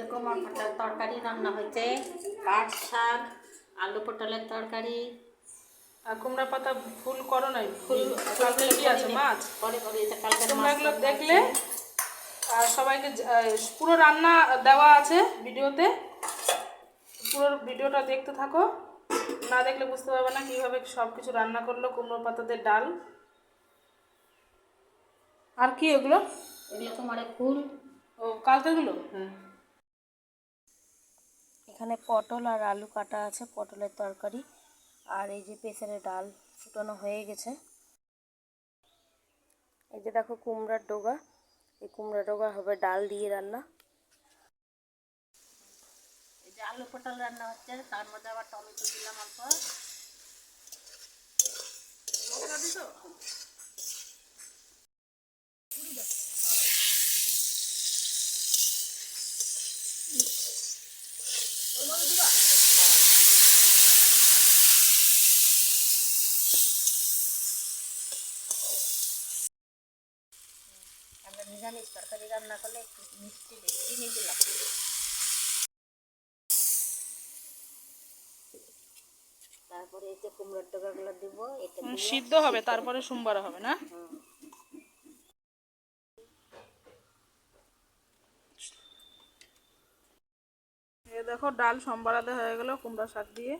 রকমের পটলের তরকারি রান্না হয়েছে। পাট শাক আলু পটলের তরকারি। আর কুমড়া পাতা ফুল করো নাই? ফুল ফুল কালকে কি আছে মাছ পরে পরে এটা কালকে তোমরা এগুলো দেখলে আর সবাইকে পুরো রান্না দেওয়া আছে ভিডিওতে। পুরো ভিডিওটা দেখতে থাকো। না দেখলে বুঝতে পারবে না কীভাবে সব কিছু রান্না করল কুমড়ো পাতাতে ডাল। আর কি এগুলো? এগুলো তোমার ফুল। ও কালকেগুলো হুম এখানে পটল আর আলু কাটা আছে, পটলের তরকারি। আর এই যে পেছনে ডাল ফুটানো হয়ে গেছে। এই যে দেখো কুমড়ার ডোগা। এই কুমড়া ডোগা হবে ডাল দিয়ে রান্না। এই যে আলু পটল রান্না হচ্ছে, তার মধ্যে আবার টমেটো দিলাম অল্প। আমরা নিরামিষ তরকারি রান্না করলে একটু মিষ্টি বেশি চিনি দিলাম। তারপরে এই যে কুমড়োর ডগাগুলো দিব এটা সিদ্ধ হবে তারপরে সোমবার হবে না? দেখো ডাল সম্বারাতে হয়ে গেল কুমড়া শাক দিয়ে।